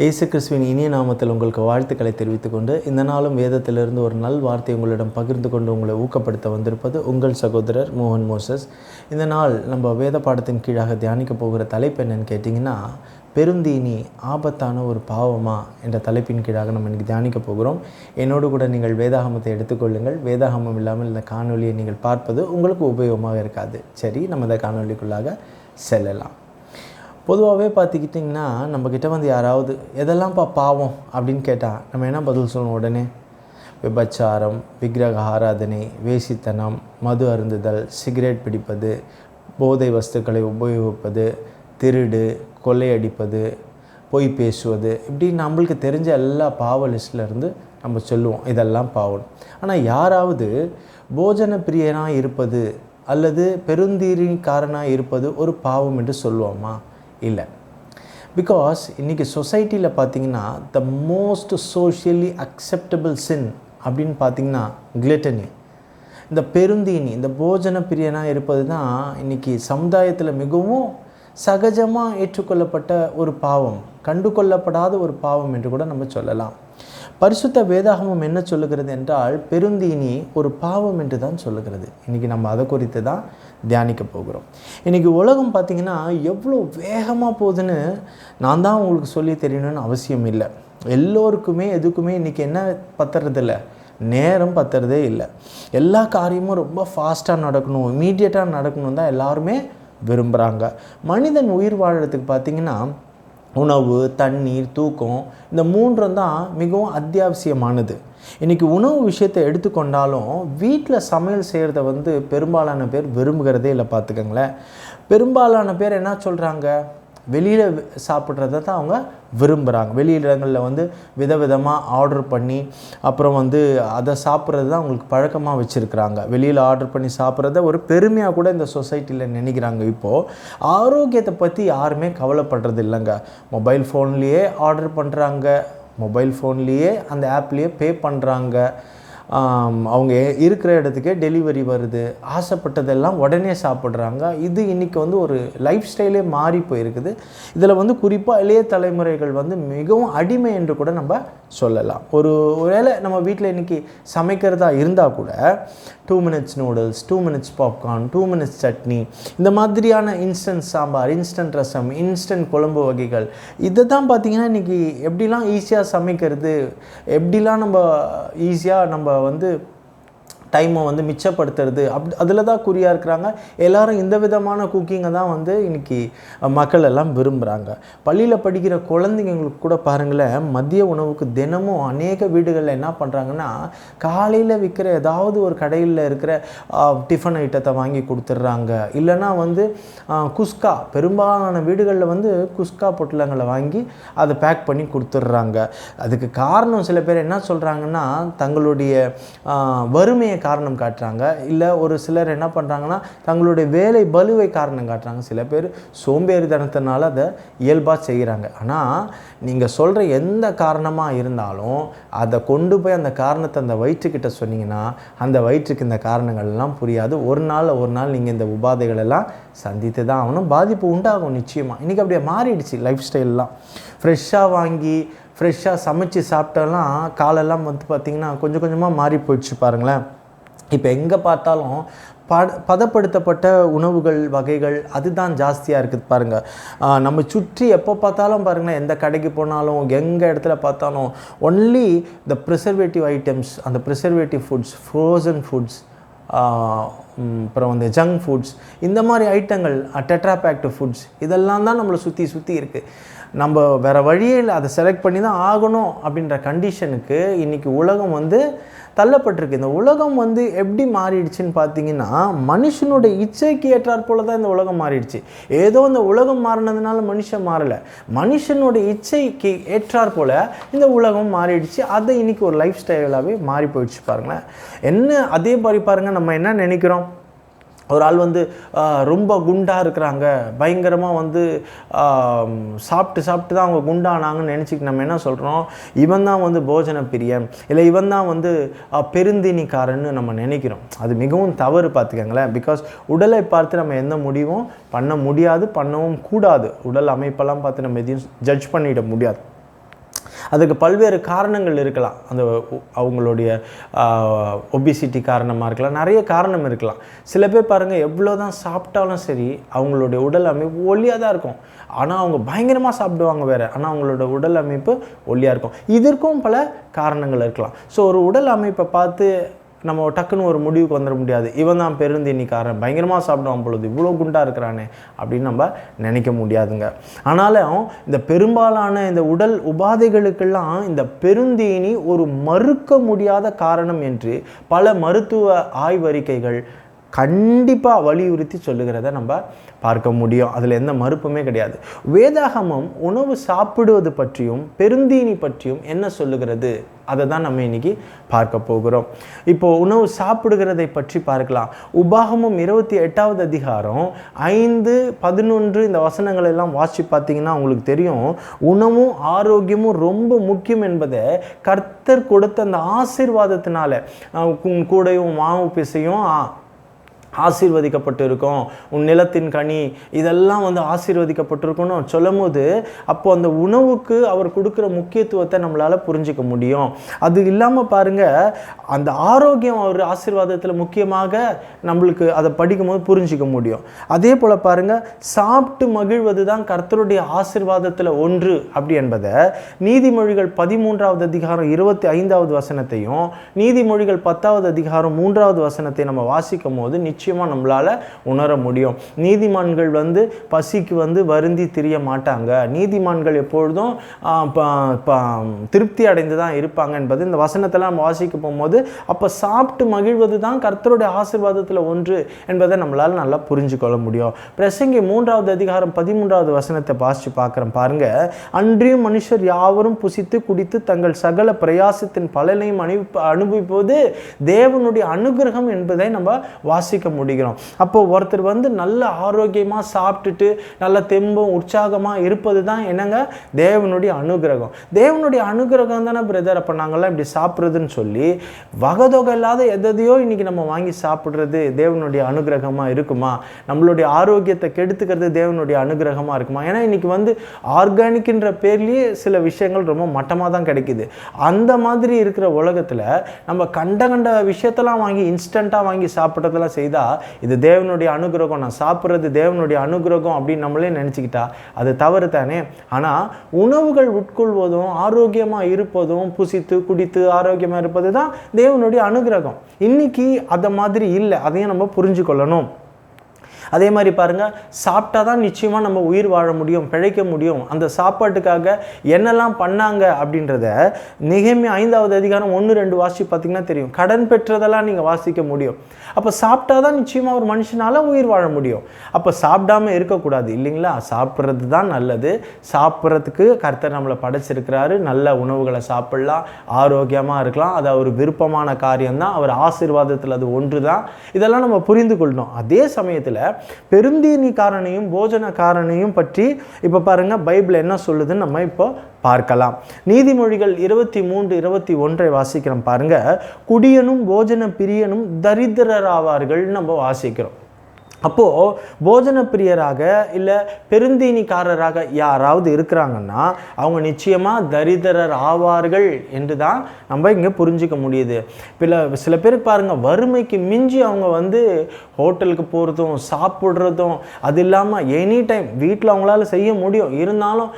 இயேசு கிறிஸ்துவின் இனிய நாமத்தில் உங்களுக்கு வாழ்த்துக்களை தெரிவித்துக் கொண்டு இந்த நாளும் வேதத்திலிருந்து ஒரு நல் வார்த்தை உங்களிடம் பகிர்ந்து கொண்டு உங்களை ஊக்கப்படுத்த வந்திருப்பது உங்கள் சகோதரர் மோகன் மோசஸ். இந்த நாள் நம்ம வேத பாடத்தின் கீழாக தியானிக்க போகிற தலைப்பு என்னன்னு கேட்டிங்கன்னா பெருந்தீனி ஆபத்தான ஒரு பாவமா என்ற தலைப்பின் கீழாக நம்ம இன்றைக்கி தியானிக்க போகிறோம். என்னோடு கூட நீங்கள் வேதாகமத்தை எடுத்துக்கொள்ளுங்கள் வேதாகமம் இல்லாமல் இந்த காணொலியை நீங்கள் பார்ப்பது உங்களுக்கு உபயோகமாக இருக்காது. சரி நம்ம இந்த காணொலிக்குள்ளாக செல்லலாம். பொதுவாகவே பார்த்துக்கிட்டிங்கன்னா நம்மக்கிட்ட வந்து யாராவது எதெல்லாம்ப்பா பாவம் அப்படின்னு கேட்டால் நம்ம என்ன பதில் சொல்லணும் உடனே? விபச்சாரம் விக்கிரக ஆராதனை வேசித்தனம் மது அருந்துதல் சிகரெட் பிடிப்பது போதை வஸ்துக்களை உபயோகிப்பது திருடு கொள்ளையடிப்பது பொய் பேசுவது இப்படி நம்மளுக்கு தெரிஞ்ச எல்லா பாவ இருந்து நம்ம சொல்லுவோம் இதெல்லாம் பாவம். ஆனால் யாராவது போஜன பிரியனாக இருப்பது அல்லது பெருந்தீரின் காரணாக இருப்பது ஒரு பாவம் என்று சொல்லுவோமா? இல்லை. பிகாஸ் இன்றைக்கி சொசைட்டியில் பார்த்தீங்கன்னா the most socially acceptable sin அப்படின்னு பார்த்தீங்கன்னா கிளிட்டனி இந்த பெருந்தீனி இந்த போஜன பிரியனாக இருப்பது தான் இன்றைக்கி சமுதாயத்தில் மிகவும் சகஜமாக ஏற்றுக்கொள்ளப்பட்ட ஒரு பாவம் கண்டு கொள்ளப்படாத ஒரு பாவம் என்று கூட நம்ம சொல்லலாம். பரிசுத்த வேதாகமம் என்ன சொல்லுகிறது என்றால் பெருந்தீனி ஒரு பாவம் என்று தான் சொல்லுகிறது. இன்றைக்கி நம்ம அதை குறித்து தான் தியானிக்க போகிறோம். இன்றைக்கி உலகம் பார்த்திங்கன்னா எவ்வளோ வேகமாக போகுதுன்னு நான் தான் உங்களுக்கு சொல்லி தெரியணும்னு அவசியம் இல்லை. எல்லோருக்குமே எதுக்குமே இன்றைக்கி என்ன பத்துறதில்ல நேரம் பத்துறதே இல்லை. எல்லா காரியமும் ரொம்ப ஃபாஸ்ட்டாக நடக்கணும் இமீடியட்டாக நடக்கணும் தான் எல்லாருமே விரும்புகிறாங்க மனிதன் உயிர் வாழறதுக்கு பார்த்திங்கன்னா உணவு தண்ணீர் தூக்கம் இந்த மூன்றும் தான் மிகவும் அத்தியாவசியமானது. இன்றைக்கி உணவு விஷயத்தை எடுத்துக்கொண்டாலும் வீட்டில் சமையல் செய்கிறத வந்து பெரும்பாலான பேர் விரும்புகிறதே இல்லை பார்த்துக்கங்களேன். பெரும்பாலான பேர் என்ன சொல்கிறாங்க வெளியில் சாப்பிட்றத தான் அவங்க விரும்புகிறாங்க வெளியிடங்களில் வந்து விதவிதமாக ஆர்டர் பண்ணி அப்புறம் வந்து அதை சாப்பிட்றது தான் அவங்களுக்கு பழக்கமாக வச்சுருக்கிறாங்க. வெளியில் ஆர்டர் பண்ணி சாப்பிட்றத ஒரு பெருமையாக கூட இந்த சொசைட்டியில் நினைக்கிறாங்க இப்போது ஆரோக்கியத்தை பற்றி யாருமே கவலைப்படுறது இல்லைங்க. மொபைல் ஃபோன்லேயே ஆர்டர் பண்ணுறாங்க மொபைல் ஃபோன்லேயே அந்த ஆப்லேயே பே பண்ணுறாங்க அவங்க இருக்கிற இடத்துக்கே டெலிவரி வருது. ஆசைப்பட்டதெல்லாம் உடனே சாப்பிட்றாங்க. இது இன்றைக்கி வந்து ஒரு லைஃப் ஸ்டைலே மாறி போயிருக்குது. இதில் வந்து குறிப்பாக இளைய தலைமுறைகள் வந்து மிகவும் அடிமை என்று கூட நம்ம சொல்லலாம். ஒரு ஒருவேளை நம்ம வீட்டில் இன்றைக்கி சமைக்கிறதா இருந்தால் கூட two minutes noodles two minutes popcorn two minutes chutney இந்த மாதிரியான instant sambar instant rasam instant குழம்பு வகைகள் இதை தான் பார்த்திங்கன்னா இன்றைக்கி எப்படிலாம் ஈஸியாக சமைக்கிறது எப்படிலாம் நம்ம ஈஸியாக நம்ம வந்து டைமை வந்து மிச்சப்படுத்துறது. அப் அதில் தான் குறியாக இருக்கிறாங்க. எல்லாரும் இந்த விதமான குக்கிங்கை தான் வந்து இன்றைக்கி மக்கள் எல்லாம் விரும்புகிறாங்க பள்ளியில் படிக்கிற குழந்தைங்களுக்கு கூட பாருங்களேன் மதிய உணவுக்கு தினமும் அநேக வீடுகளில் என்ன பண்ணுறாங்கன்னா காலையில் விற்கிற ஏதாவது ஒரு கடையில் இருக்கிற டிஃபன் ஐட்டத்தை வாங்கி கொடுத்துட்றாங்க. இல்லைன்னா வந்து குஸ்கா பெரும்பாலான வீடுகளில் வந்து குஸ்கா பொட்டலங்களை வாங்கி அதை பேக் பண்ணி கொடுத்துட்றாங்க. அதுக்கு காரணம் சில பேர் என்ன சொல்கிறாங்கன்னா தங்களுடைய வறுமையை காரணம் காட்டுறாங்க. இல்லை ஒரு சிலர் என்ன பண்ணுறாங்கன்னா தங்களுடைய வேலை பலுவை காரணம் காட்டுறாங்க. சில பேர் சோம்பேறித்தனத்தினால அதை இயல்பாக செய்கிறாங்க ஆனால் நீங்கள் சொல்கிற எந்த காரணமாக இருந்தாலும் அதை கொண்டு போய் அந்த காரணத்தை அந்த வயிற்றுக்கிட்ட சொன்னீங்கன்னா அந்த வயிற்றுக்கு இந்த காரணங்கள்லாம் புரியாது. ஒரு நாள் ஒரு நாள் நீங்கள் இந்த உபாதைகளெல்லாம் சந்தித்து தான் ஆகணும். பாதிப்பு உண்டாகும் நிச்சயமாக இன்றைக்கி அப்படியே மாறிடுச்சு லைஃப் ஸ்டைல்லாம் ஃப்ரெஷ்ஷாக வாங்கி ஃப்ரெஷ்ஷாக சமைச்சு சாப்பிட்டெல்லாம் காலெல்லாம் வந்து பார்த்திங்கன்னா கொஞ்சம் கொஞ்சமாக மாறி போயிடுச்சு பாருங்களேன். இப்போ எங்கே பார்த்தாலும் பட பதப்படுத்தப்பட்ட உணவுகள் வகைகள் அதுதான் ஜாஸ்தியாக இருக்குது பாருங்கள் நம்ம சுற்றி எப்போ பார்த்தாலும் பாருங்களேன் எந்த கடைக்கு போனாலும் எங்கே இடத்துல பார்த்தாலும் ஒன்லி த ப்ரிசர்வேட்டிவ் ஐட்டம்ஸ் அந்த ப்ரிசர்வேட்டிவ் ஃபுட்ஸ் ஃப்ரோசன் ஃபுட்ஸ் அப்புறம் வந்து ஜங்க் ஃபுட்ஸ் இந்த மாதிரி ஐட்டங்கள் டெட்ராபேக்டு ஃபுட்ஸ் இதெல்லாம் தான் நம்மளை சுற்றி சுற்றி இருக்குது நம்ம வேறு வழியே இல்லை அதை செலக்ட் பண்ணி தான் ஆகணும் அப்படின்ற கண்டிஷனுக்கு இன்றைக்கி உலகம் வந்து தள்ளப்பட்டிருக்கு. இந்த உலகம் வந்து எப்படி மாறிடுச்சுன்னு பார்த்தீங்கன்னா மனுஷனுடைய இச்சைக்கு ஏற்றாற் போல தான் இந்த உலகம் மாறிடுச்சு. ஏதோ இந்த உலகம் மாறினதுனால மனுஷன் மாறலை. மனுஷனுடைய இச்சைக்கு ஏற்றாற் போல் இந்த உலகம் மாறிடுச்சு. அதை இன்றைக்கி ஒரு லைஃப் ஸ்டைலாகவே மாறி போயிடுச்சு பாருங்களேன். என்ன அதே மாதிரி பாருங்கள் நம்ம என்ன நினைக்கிறோம்? ஒரு ஆள் வந்து ரொம்ப குண்டாக இருக்கிறாங்க. பயங்கரமாக வந்து சாப்பிட்டு சாப்பிட்டு தான் அவங்க குண்டானாங்கன்னு நினச்சிக்கிட்டு நம்ம என்ன சொல்கிறோம் இவன் தான் வந்து போஜன பிரியன் இல்லை இவன் தான் வந்து பெருந்தினிக்காரன்னு நம்ம நினைக்கிறோம். அது மிகவும் தவறு பார்த்துக்கங்களேன். பிகாஸ் உடலை பார்த்து நம்ம எந்த முடிவும் பண்ண முடியாது பண்ணவும் கூடாது. உடல் அமைப்பெல்லாம் பார்த்து நம்ம எதையும் ஜட்ஜ் பண்ணிட முடியாது. அதுக்கு பல்வேறு காரணங்கள் இருக்கலாம். அந்த அவங்களுடைய ஒபிசிட்டி காரணமாக இருக்கலாம். நிறைய காரணம் இருக்கலாம். சில பேர் பாருங்கள் எவ்வளோ தான் சாப்பிட்டாலும் சரி அவங்களுடைய உடல் அமைப்பு ஒல்லியாக தான் இருக்கும். ஆனால் அவங்க பயங்கரமாக சாப்பிடுவாங்க வேறு. ஆனால் அவங்களோட உடல் அமைப்பு ஒல்லியாக இருக்கும். இதற்கும் பல காரணங்கள் இருக்கலாம். ஸோ ஒரு உடல் அமைப்பை பார்த்து நம்ம டக்குன்னு ஒரு முடிவுக்கு வந்துட முடியாது. இவன் தான் பெருந்தீனிக்காரன் பயங்கரமாக சாப்பிடுவான் பொழுது. இவ்வளோ குண்டாக இருக்கிறானே அப்படின்னு நம்ம நினைக்க முடியாதுங்க. ஆனாலும் இந்த பெரும்பாலான இந்த உடல் உபாதைகளுக்கெல்லாம் இந்த பெருந்தீனி ஒரு மறுக்க முடியாத காரணம் என்று பல மருத்துவ ஆய்வறிக்கைகள் கண்டிப்பாக வலியுறுத்தி சொல்லுகிறத நம்ம பார்க்க முடியும். அதில் எந்த மறுப்புமே கிடையாது. வேதாகமம் உணவு சாப்பிடுவது பற்றியும் பெருந்தீனி பற்றியும் என்ன சொல்லுகிறது? அதை தான் நம்ம இன்னைக்கு பார்க்க போகிறோம். இப்போ உணவு சாப்பிடுகிறதை பற்றி பார்க்கலாம். உபாகமம் இருபத்தி எட்டாவது அதிகாரம் ஐந்து பதினொன்று இந்த வசனங்கள் எல்லாம் வாசி பார்த்தீங்கன்னா உங்களுக்கு தெரியும். உணவும் ஆரோக்கியமும் ரொம்ப முக்கியம் என்பதை கர்த்தர் கொடுத்த அந்த ஆசீர்வாதத்தினால உன் கூடையும் மாவு பிசையும் ஆசீர்வதிக்கப்பட்டிருக்கும். உன் நிலத்தின் கனி இதெல்லாம் வந்து ஆசீர்வதிக்கப்பட்டிருக்கும்னு சொல்லும் போது அப்போ அந்த உணவுக்கு அவர் கொடுக்குற முக்கியத்துவத்தை நம்மளால் புரிஞ்சிக்க முடியும். அது இல்லாமல் பாருங்க அந்த ஆரோக்கியம் அவர் ஆசீர்வாதத்தில் முக்கியமாக நம்மளுக்கு அதை படிக்கும்போது புரிஞ்சிக்க முடியும். அதே போல் பாருங்க சாப்பிட்டு மகிழ்வது தான் கர்த்தருடைய ஆசீர்வாதத்தில் ஒன்று அப்படி என்பதை நீதிமொழிகள் பதிமூன்றாவது அதிகாரம் இருபத்தி ஐந்தாவது வசனத்தையும் நீதிமொழிகள் பத்தாவது அதிகாரம் மூன்றாவது வசனத்தை நம்ம வாசிக்கும் போது நிச்சயமாக நம்மளால் உணர முடியும். நீதிமான்கள் வந்து பசிக்கு வந்து வருந்தி திரிய மாட்டாங்க. நீதிமான்கள் எப்பொழுதும் திருப்தி அடைந்து தான் இருப்பாங்க என்பது இந்த வசனத்தெல்லாம் நம்ம வாசிக்க போகும்போது அப்போ சாப்பிட்டு மகிழ்வது தான் கர்த்தருடைய ஆசீர்வாதத்தில் ஒன்று என்பதை நம்மளால் நல்லா புரிஞ்சு கொள்ள முடியும். பிரசங்கி மூன்றாவது அதிகாரம் பதிமூன்றாவது வசனத்தை வாசித்து பார்க்குறோம். பாருங்க. அன்றியும் மனுஷர் யாவரும் புசித்து குடித்து தங்கள் சகல பிரயாசத்தின் பலனையும் அனு அனுபவிப்பது தேவனுடைய அனுகிரகம் என்பதை நம்ம வாசிக்க முடிகிறோம். அப்போ ஒருத்தர் வந்து நல்ல ஆரோக்கியமாக சாப்பிட்டுட்டு நல்ல தெம்பும் உற்சாகமாக இருப்பது தான் என்னங்க? தேவனுடைய அனுகிரகம். தேவனுடைய அனுகிரகம் தானே பிரதர் அப்போ நாங்கள்லாம் இப்படி சாப்பிட்றதுன்னு சொல்லி வகதொகை இல்லாத எதையோ இன்னைக்கு நம்ம வாங்கி சாப்பிட்றது தேவனுடைய அனுகிரகமாக இருக்குமா? நம்மளுடைய ஆரோக்கியத்தை கெடுத்துக்கிறது தேவனுடைய அனுகிரகமாக இருக்குமா? ஏன்னா இன்றைக்கி வந்து ஆர்கானிக்ன்ற பேர்லேயே சில விஷயங்கள் ரொம்ப மட்டமாக தான் கிடைக்குது. அந்த மாதிரி இருக்கிற உலகத்தில் நம்ம கண்ட கண்ட விஷயத்தெல்லாம் வாங்கி இன்ஸ்டண்ட்டாக வாங்கி சாப்பிட்றதெல்லாம் செய்தால் இது தேவனுடைய அனுகிரகம் நான் சாப்பிட்றது தேவனுடைய அனுகிரகம் அப்படின்னு நம்மளே நினச்சிக்கிட்டா அது தவறு தானே? ஆனால் உணவுகள் உட்கொள்வதும் ஆரோக்கியமாக இருப்பதும் புசித்து குடித்து ஆரோக்கியமாக இருப்பது தான் தேவனுடைய அனுகிரகம். இன்னைக்கு அதை மாதிரி இல்லை. அதையும் நம்ம புரிஞ்சு கொள்ளணும் அதே மாதிரி பாருங்கள் சாப்பிட்டா தான் நிச்சயமாக நம்ம உயிர் வாழ முடியும் பிழைக்க முடியும். அந்த சாப்பாட்டுக்காக என்னெல்லாம் பண்ணாங்க அப்படின்றத நிகழ்மை ஐந்தாவது அதிகாரம் ஒன்று ரெண்டு வாசி பார்த்தீங்கன்னா தெரியும். கடன் பெற்றதெல்லாம் நீங்கள் வாசிக்க முடியும். அப்போ சாப்பிட்டா தான் நிச்சயமாக ஒரு மனுஷனால உயிர் வாழ முடியும். அப்போ சாப்பிடாம இருக்கக்கூடாது இல்லைங்களா? சாப்பிட்றது தான் நல்லது. சாப்பிட்றதுக்கு கர்த்தர் நம்மளை படைச்சிருக்கிறாரு. நல்ல உணவுகளை சாப்பிட்லாம் ஆரோக்கியமாக இருக்கலாம். அது அவர் விருப்பமான காரியம்தான். அவர் ஆசீர்வாதத்தில் அது ஒன்று தான் இதெல்லாம் நம்ம புரிந்து கொள்ளணும். அதே சமயத்தில் பெருந்தீனி காரணையும் போஜன காரணையும் பற்றி இப்போ பாருங்க பைபிள் என்ன சொல்லுதுன்னு நம்ம இப்போ பார்க்கலாம். நீதிமொழிகள் இருபத்தி மூன்று இருபத்தி ஒன்றை வாசிக்கிறோம் பாருங்க. குடியனும் போஜன பிரியனும் தரித்திரராவார்கள் நம்ம வாசிக்கிறோம். அப்போது போஜன பிரியராக இல்லை பெருந்தீனிக்காரராக யாராவது இருக்கிறாங்கன்னா அவங்க நிச்சயமாக தரித்திரர் ஆவார்கள் என்று தான் நம்ம இங்கே புரிஞ்சிக்க முடியுது. பில சில பேருக்கு பாருங்கள் வறுமைக்கு மிஞ்சி அவங்க வந்து ஹோட்டலுக்கு போகிறதும் சாப்பிட்றதும் அது இல்லாமல் எனி டைம் வீட்டில் அவங்களால செய்ய முடியும். இருந்தாலும்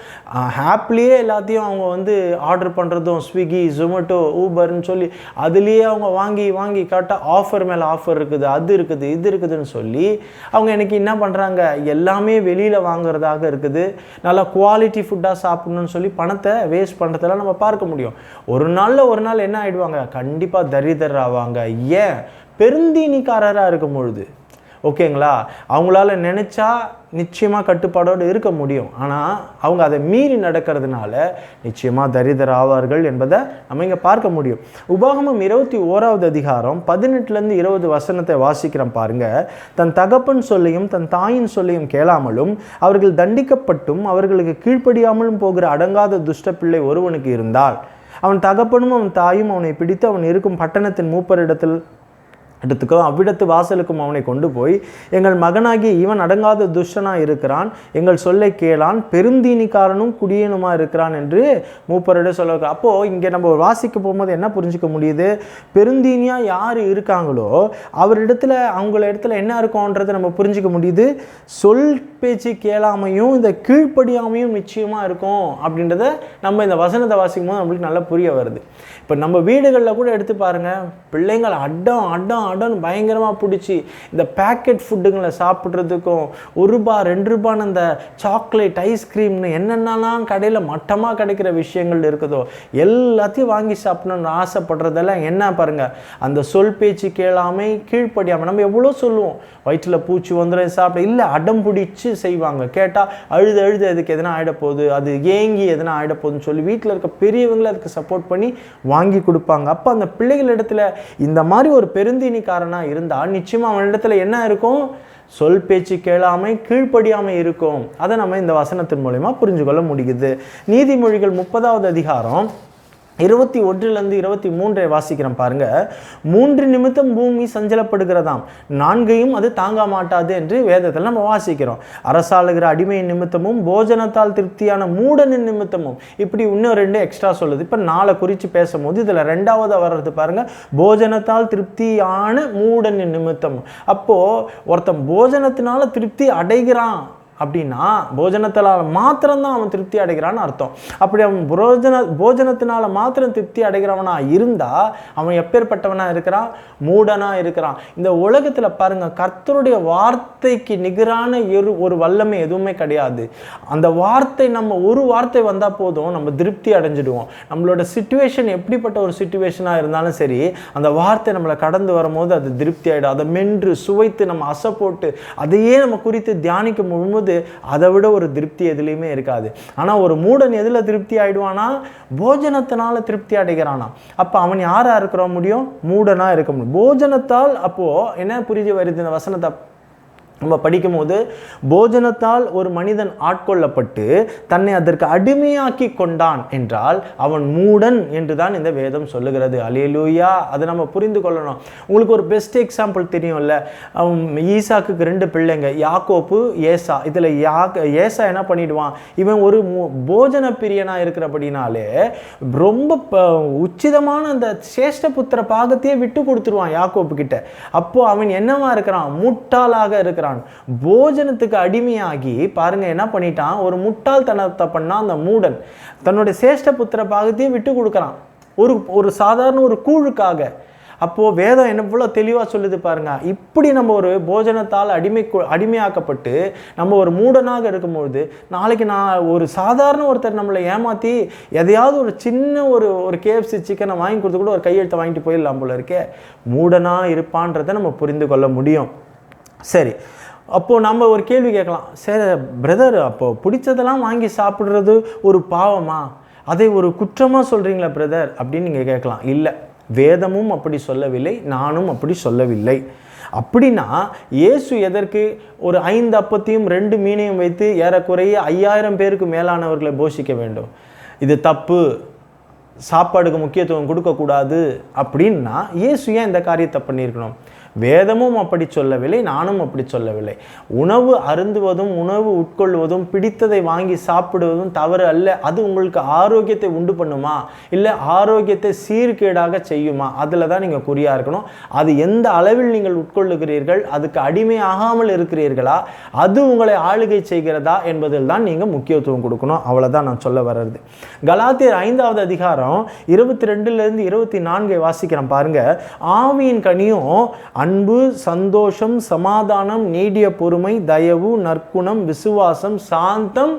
ஹாப்பிலியே எல்லாத்தையும் அவங்க வந்து ஆர்டர் பண்ணுறதும் ஸ்விக்கி ஜொமேட்டோ ஊபர்னு சொல்லி அதுலேயே அவங்க வாங்கி வாங்கி கரெக்டாக ஆஃபர் மேலே ஆஃபர் இருக்குது அது இருக்குது இது இருக்குதுன்னு சொல்லி அவங்க எனக்கு என்ன பண்ணுறாங்க எல்லாமே வெளியில் வாங்குறதாக இருக்குது. நல்லா குவாலிட்டி ஃபுட்டாக சாப்பிடணும்னு சொல்லி பணத்தை வேஸ்ட் பண்ணுறதெல்லாம் நம்ம பார்க்க முடியும். ஒரு நாளில் ஒரு நாள் என்ன ஆயிடுவாங்க? கண்டிப்பாக தரிதர் ஆவாங்க ஏன்? பெருந்தீனிக்காரராக இருக்கும் பொழுது. ஓகேங்களா? அவங்களால நினச்சா நிச்சயமாக கட்டுப்பாடோடு இருக்க முடியும். ஆனால் அவங்க அதை மீறி நடக்கிறதுனால நிச்சயமாக தரிதர் ஆவார்கள் என்பதை நம்ம இங்கே பார்க்க முடியும். உபாகமம் இருபத்தி ஓராவது அதிகாரம் பதினெட்டுலேருந்து இருபது வசனத்தை வாசிக்கிறோம் பாருங்க. தன் தகப்பன் சொல்லையும் தன் தாயின் சொல்லையும் கேளாமலும் அவர்கள் தண்டிக்கப்பட்டும் அவர்களுக்கு கீழ்ப்படியாமலும் போகிற அடங்காத துஷ்ட பிள்ளை ஒருவனுக்கு இருந்தால் அவன் தகப்பனும் அவன் தாயும் அவனை பிடித்து அவன் இருக்கும் பட்டணத்தின் மூப்பரிடத்தில் எடுத்துக்கோ. அவ்விடத்து வாசலுக்கும் அவனை கொண்டு போய் எங்கள் மகனாகிய இவன் அடங்காத துஷ்டனாக இருக்கிறான். எங்கள் சொல்லை கேளான். பெருந்தீனிக்காரனும் குடியனுமாக இருக்கிறான் என்று மூப்பரிடம் சொல்ல அப்போ இங்கே நம்ம வாசிக்க போகும்போது என்ன புரிஞ்சுக்க முடியுது? பெருந்தீனியாக யார் இருக்காங்களோ அவரிடத்துல அவங்கள இடத்துல என்ன இருக்கோன்றதை நம்ம புரிஞ்சிக்க முடியுது. சொல் பேச்சு கேளாமையும் இந்த கீழ்ப்படியாமையும் நிச்சயமாக இருக்கும் அப்படின்றத நம்ம இந்த வசனத்தை வாசிக்கும் போது நம்மளுக்கு நல்லா புரிய வருது. இப்போ நம்ம வீடுகளில் கூட எடுத்து பாருங்கள் பிள்ளைங்கள் அடம் அடம் அடம்னு பயங்கரமாக பிடிச்சி இந்த பேக்கெட் ஃபுட்டுங்களை சாப்பிட்றதுக்கும் ஒரு ரூபா ரெண்டு ரூபான்னு அந்த சாக்லேட் ஐஸ்கிரீம்னு என்னென்னலாம் கடையில் மட்டமாக கிடைக்கிற விஷயங்கள் இருக்குதோ எல்லாத்தையும் வாங்கி சாப்பிடணும்னு ஆசைப்படுறதெல்லாம் என்ன பாருங்கள் அந்த சொல் பேச்சு கேளாமை கீழ்ப்படியாமல் நம்ம எவ்வளோ சொல்லுவோம் வயிற்றில் பூச்சி வந்துடும் சாப்பிட இல்லை அடம் பிடிச்சி செய்வாங்க. கேட்டால் அழுது அழுது அதுக்கு எதனா ஆகிடப்போகுது அது ஏங்கி எதனா ஆகிடப்போகுதுன்னு சொல்லி வீட்டில் இருக்க பெரியவங்களை அதுக்கு சப்போர்ட் பண்ணி வாங்கி கொடுப்பாங்க. அப்போ அந்த பிள்ளைகள் இடத்துல இந்த மாதிரி ஒரு வேலைக்காரனாக இருந்தால் நிச்சயமாக அவன் இடத்துல என்ன இருக்கும்? சொல் பேச்சு கேளாமை கீழ்ப்படியாமை இருக்கும். அதை நம்ம இந்த வசனத்தின் மூலயமா புரிஞ்சு கொள்ள முடியுது. நீதிமொழிகள் முப்பதாவது அதிகாரம் இருபத்தி ஒன்றிலிருந்து இருபத்தி மூன்றை வாசிக்கிறேன் பாருங்க. மூன்று நிமித்தம் பூமி சஞ்சலப்படுகிறதாம். நான்கையும் அது தாங்க மாட்டாது என்று வேதத்தில் நம்ம வாசிக்கிறோம். அரசாளுகிற அடிமையின் நிமித்தமும் போஜனத்தால் திருப்தியான மூடனின் நிமித்தமும். இப்படி இன்னும் ரெண்டு எக்ஸ்ட்ரா சொல்லுது. இப்போ நாளை குறித்து பேசும்போது இதில் ரெண்டாவது வர்றது பாருங்க. போஜனத்தால் திருப்தியான மூடனின் நிமித்தம். அப்போது ஒருத்தன் போஜனத்தினால திருப்தி அடைகிறான். அப்படின்னா போஜனத்தினால் மாத்திரம்தான் அவன் திருப்தி அடைகிறான்னு அர்த்தம். அப்படி அவன் போஜன போஜனத்தினால மாத்திரம் திருப்தி அடைகிறவனாக இருந்தால் அவன் எப்பேற்பட்டவனாக இருக்கிறான்? மூடனாக இருக்கிறான். இந்த உலகத்தில் பாருங்க கர்த்தருடைய வார்த்தைக்கு நிகரான எரு ஒரு வல்லமை எதுவுமே கிடையாது. அந்த வார்த்தை நம்ம ஒரு வார்த்தை வந்தால் போதும் நம்ம திருப்தி அடைஞ்சிடுவோம். நம்மளோட சுச்சுவேஷன் எப்படிப்பட்ட ஒரு சுச்சுவேஷனாக இருந்தாலும் சரி அந்த வார்த்தை நம்மளை கடந்து வரும்போது அது திருப்தி ஆகிடும் அதை மென்று சுவைத்து நம்ம அசை போட்டு அதையே நம்ம குறித்து தியானிக்கும் போது அதை விட ஒரு திருப்தி எதுலேயுமே இருக்காது. ஆனால் ஒரு மூடன் எதில் திருப்தி ஆயிடுவானா போஜனத்தினால திருப்தி அடைகிறானா அப்போ அவன் யாராக இருக்கிற முடியும்? மூடனாக இருக்க முடியும். போஜனத்தால் அப்போது என்ன புரிஞ்சு வருது இந்த வசனத்தை? நம்ம படிக்கும்போது போஜனத்தால் ஒரு மனிதன் ஆட்கொள்ளப்பட்டு தன்னை அதற்கு அடிமையாக்கி கொண்டான் என்றால் அவன் மூடன் என்று தான் இந்த வேதம் சொல்லுகிறது. அலியலூயா அதை நம்ம புரிந்து கொள்ளணும். உங்களுக்கு ஒரு பெஸ்ட் எக்ஸாம்பிள் தெரியும்ல. ஈசாக்கு ரெண்டு பிள்ளைங்க யாக்கோப்பு ஏசா. இதில் யா ஏசா என்ன பண்ணிடுவான்? இவன் ஒரு மு- போஜன பிரியனாக இருக்கிறபடினாலே ரொம்ப ப- உச்சிதமான அந்த சேஷ்ட புத்திர பாகத்தையே விட்டு கொடுத்துருவான் யாக்கோப்பு கிட்ட அப்போது அவன் என்னவா இருக்கிறான்? முட்டாளாக இருக்கிறான். போஜனத்துக்கு அடிமையாகி பாருங்க என்ன பண்ணிட்டான்? ஒரு முட்டாள்தனத்தை பண்ணால் அந்த மூடன். தன்னுடைய சேஷ்ட புத்திர பாகத்தையே விட்டு கொடுக்குறான். ஒரு ஒரு சாதாரண ஒரு கூழுக்காக. அப்போது வேதம் என்ன இவ்வளோ தெளிவாக சொல்லுது பாருங்க. இப்படி நம்ம ஒரு போஜனத்தால் அடிமை அடிமையாக்கப்பட்டு நம்ம ஒரு மூடனாக இருக்கும்பொழுது நாளைக்கு நான் ஒரு சாதாரண ஒருத்தர் நம்மளை ஏமாற்றி எதையாவது ஒரு சின்ன ஒரு ஒரு கேஎஃப்சி சிக்கனை வாங்கி கொடுத்து கூட ஒரு கையெழுத்தை வாங்கிட்டு போயிடலாம் போல இருக்கே. மூடனாக இருப்பான்றதை நம்ம புரிந்து கொள்ள முடியும். சரி. அப்போது நம்ம ஒரு கேள்வி கேட்கலாம். சரி பிரதர் அப்போது பிடிச்சதெல்லாம் வாங்கி சாப்பிட்றது ஒரு பாவமா? அதை ஒரு குற்றமாக சொல்கிறீங்களா பிரதர் அப்படின்னு நீங்கள் கேட்கலாம். இல்லை வேதமும் அப்படி சொல்லவில்லை நானும் அப்படி சொல்லவில்லை. அப்படின்னா இயேசு எதற்கு? ஒரு ஐந்து அப்பத்தையும் ரெண்டு மீனையும் வைத்து ஏறக்குறைய ஐயாயிரம் பேருக்கு மேலானவர்களை போஷிக்க வேண்டும். இது தப்பு. சாப்பாடுக்கு முக்கியத்துவம் கொடுக்கக்கூடாது. அப்படின்னா இயேசு ஏன் இந்த காரியத்தை பண்ணியிருக்கணும்? வேதமும் அப்படி சொல்லவில்லை நானும் அப்படி சொல்லவில்லை. உணவு அருந்துவதும் உணவு உட்கொள்வதும் பிடித்ததை வாங்கி சாப்பிடுவதும் தவறு அல்ல. அது உங்களுக்கு ஆரோக்கியத்தை உண்டு பண்ணுமா? இல்லை ஆரோக்கியத்தை சீர்கேடாக செய்யுமா? அதில் தான் நீங்கள் குறியாக இருக்கணும். அது எந்த அளவில் நீங்கள் உட்கொள்ளுகிறீர்கள்? அதுக்கு அடிமையாகாமல் இருக்கிறீர்களா? அது உங்களை ஆளுகை செய்கிறதா என்பதில் தான் நீங்கள் முக்கியத்துவம் கொடுக்கணும். அவ்வளோதான் நான் சொல்ல வர்றது. கலாத்தியர் ஐந்தாவது அதிகாரம் இருபத்தி ரெண்டுலேருந்து இருபத்தி நான்கை வாசிக்கிறேன் பாருங்க. ஆவியின் கனியும் அன்பு சந்தோஷம் சமாதானம் நீடிய பொறுமை தயவு நற்குணம் விசுவாசம் சாந்தம்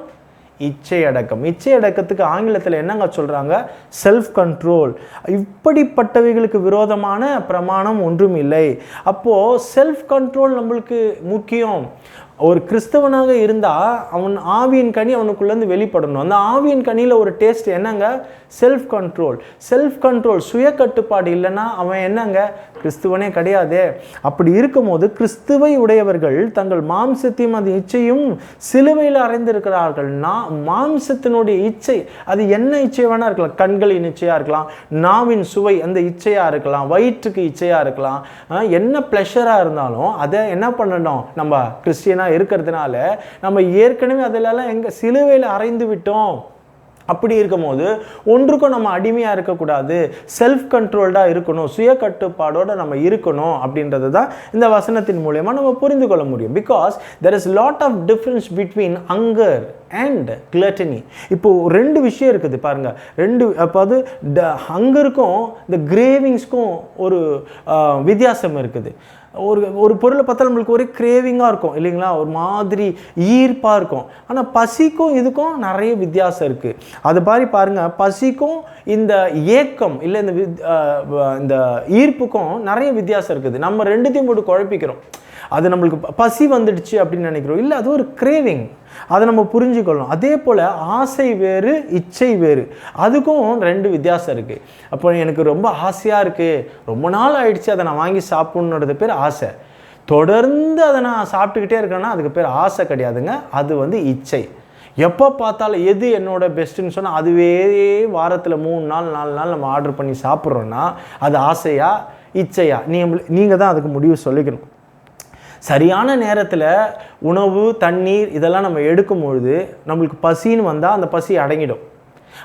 இச்சை அடக்கம். இச்சை அடக்கத்துக்கு ஆங்கிலத்தில் என்னங்க சொல்கிறாங்க செல்ஃப் கண்ட்ரோல் இப்படிப்பட்டவைகளுக்கு விரோதமான பிரமாணம் ஒன்றும் இல்லை அப்போது செல்ஃப் கண்ட்ரோல் நம்மளுக்கு முக்கியம். ஒரு கிறிஸ்தவனாக இருந்தால் அவன் ஆவியின் கனி அவனுக்குள்ளேருந்து வெளிப்படணும். அந்த ஆவியின் கனியில் ஒரு டேஸ்ட் என்னங்க? செல்ஃப் கண்ட்ரோல் செல்ஃப் கண்ட்ரோல் சுய கட்டுப்பாடு இல்லைன்னா அவன் என்னங்க? கிறிஸ்துவனே கிடையாதே. அப்படி இருக்கும்போது கிறிஸ்துவை உடையவர்கள் தங்கள் மாம்சத்தையும் அது இச்சையும் சிலுவையில் அறைந்திருக்கிறார்கள். நான் மாம்சத்தினுடைய இச்சை அது என்ன இச்சை வேணா இருக்கலாம். கண்களின் இச்சையாக இருக்கலாம் நாவின் சுவை அந்த இச்சையாக இருக்கலாம் வயிற்றுக்கு இச்சையாக இருக்கலாம். என்ன ப்ளஷராக இருந்தாலும் அதை என்ன பண்ணணும்? நம்ம கிறிஸ்டியனாக இருக்கிறதுனால நம்ம ஏற்கனவே அதிலெல்லாம் எங்கள் சிலுவையில் அரைந்து விட்டோம். அப்படி இருக்கும்போது ஒன்றுக்கும் நம்ம அடிமையாக இருக்கக்கூடாது. செல்ஃப் கண்ட்ரோல்டாக இருக்கணும். சுய கட்டுப்பாடோடு நம்ம இருக்கணும் அப்படின்றது தான் இந்த வசனத்தின் மூலயமா நம்ம புரிந்து கொள்ள முடியும். Because there is lot of difference between anger and gluttony இப்போ ரெண்டு விஷயம் இருக்குது பாருங்க. ரெண்டு அதாவது ஹங்கருக்கும் இந்த கிரேவிங்ஸ்க்கும் ஒரு வித்தியாசம் இருக்குது. ஒரு ஒரு பொருளை பார்த்தா நம்மளுக்கு ஒரே கிரேவிங்காக இருக்கும் இல்லைங்களா? ஒரு மாதிரி ஈர்ப்பாக இருக்கும். ஆனால் பசிக்கும் இதுக்கும் நிறைய வித்தியாசம் இருக்குது அது மாதிரி பாருங்கள் பசிக்கும் இந்த ஏக்கம் இல்லை இந்த வித்- இந்த ஈர்ப்புக்கும் நிறைய வித்தியாசம் இருக்குது. நம்ம ரெண்டுத்தையும் போட்டு குழப்பிக்கிறோம். அது நம்மளுக்கு பசி வந்துடுச்சு அப்படின்னு நினைக்கிறோம். இல்லை அது ஒரு கிரேவிங் அதை நம்ம புரிஞ்சுக்கொள்ளணும். அதே போல் ஆசை வேறு இச்சை வேறு. அதுக்கும் ரெண்டு வித்தியாசம் இருக்குது அப்போ எனக்கு ரொம்ப ஆசையாக இருக்குது ரொம்ப நாள் ஆயிடுச்சு அதை நான் வாங்கி சாப்பிட்ணுன்றது பேர் ஆசை. தொடர்ந்து அதை நான் சாப்பிட்டுக்கிட்டே இருக்கேன்னா அதுக்கு பேர் ஆசை கிடையாதுங்க. அது வந்து இச்சை. எப்போ பார்த்தாலும் எது என்னோட பெஸ்ட்டுன்னு சொன்னால் அதுவே வாரத்தில் மூணு நாள் நாலு நாள் நம்ம ஆர்டர் பண்ணி சாப்பிட்றோன்னா அது ஆசையா இச்சையா? நீங்கள் நீங்கள் தான் அதுக்கு முடிவு சொல்லிக்கணும். சரியான நேரத்தில் உணவு தண்ணீர் இதெல்லாம் நம்ம எடுக்கும் பொழுது நம்மளுக்கு பசின்னு வந்தால் அந்த பசி அடங்கிடும்.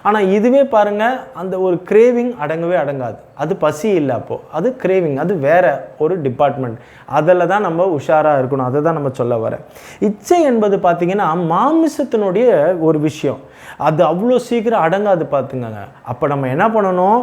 ஆனால் இதுவே பாருங்கள் அந்த ஒரு கிரேவிங் அடங்கவே அடங்காது. அது பசி இல்லை அப்போது அது கிரேவிங் அது வேற ஒரு டிபார்ட்மெண்ட் அதில் தான் நம்ம உஷாராக இருக்கணும். அதை தான் நம்ம சொல்ல வரேன். இச்சை என்பது பார்த்திங்கன்னா மாமிசத்தினுடைய ஒரு விஷயம். அது அவ்வளோ சீக்கிரம் அடங்காது பார்த்துங்க அப்போ நம்ம என்ன பண்ணணும்?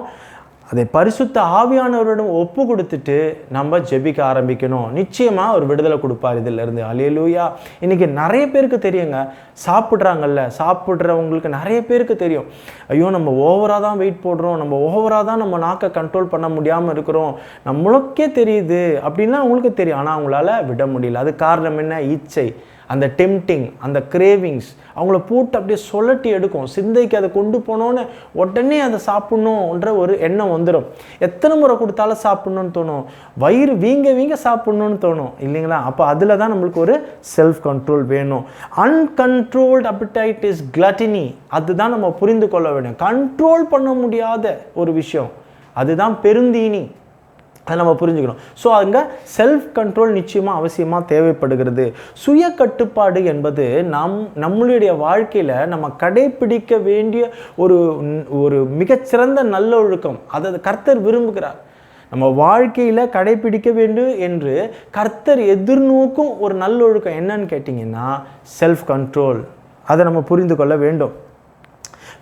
அதை பரிசுத்த ஆவியானவரிடம் ஒப்பு கொடுத்துட்டு நம்ம ஜெபிக்க ஆரம்பிக்கணும். நிச்சயமாக ஒரு விடுதலை கொடுப்பார் இதிலிருந்து. அலையலூயா இன்னைக்கு நிறைய பேருக்கு தெரியுங்க. சாப்பிட்றாங்கல்ல. சாப்பிட்றவங்களுக்கு நிறைய பேருக்கு தெரியும். ஐயோ நம்ம ஓவராக தான் வெயிட் போடுறோம். நம்ம ஓவராக தான் நம்ம நாக்கை கண்ட்ரோல் பண்ண முடியாமல் இருக்கிறோம். நம்மளுக்கே தெரியுது. அப்படின்னா அவங்களுக்கு தெரியும். ஆனால் அவங்களால விட முடியல. அது காரணம் என்ன? இச்சை. அந்த டெம்டிங் அந்த கிரேவிங்ஸ் அவங்கள போட்டு அப்படியே சொல்லட்டி எடுக்கும். சிந்தைக்கு அதை கொண்டு போனோன்னு உடனே அதை சாப்பிட்ணுன்ற ஒரு எண்ணம் வந்துடும் எத்தனை முறை கொடுத்தாலும் சாப்பிட்ணுன்னு தோணும். வயிறு வீங்க வீங்க சாப்பிட்ணுன்னு தோணும். இல்லைங்களா? அப்போ அதில் தான் நம்மளுக்கு ஒரு செல்ஃப் கண்ட்ரோல் வேணும். அன்கண்ட்ரோல்ட் appetite இஸ் கிளட்டினி அதுதான் நம்ம புரிந்து கொள்ள வேண்டும். கண்ட்ரோல் பண்ண முடியாத ஒரு விஷயம். அதுதான் பெருந்தீனி. அதை நம்ம புரிஞ்சுக்கணும். ஸோ அங்கே செல்ஃப் கண்ட்ரோல் நிச்சயமாக அவசியமாக தேவைப்படுகிறது. சுய கட்டுப்பாடு என்பது நம் நம்மளுடைய வாழ்க்கையில் நம்ம கடைபிடிக்க வேண்டிய ஒரு ஒரு மிகச்சிறந்த நல்லொழுக்கம் அதை கர்த்தர் விரும்புகிறார். நம்ம வாழ்க்கையில் கடைபிடிக்க வேண்டும் என்று கர்த்தர் எதிர்நோக்கும் ஒரு நல்லொழுக்கம் என்னன்னு கேட்டிங்கன்னா செல்ஃப் கண்ட்ரோல் அதை நம்ம புரிந்து கொள்ள வேண்டும்.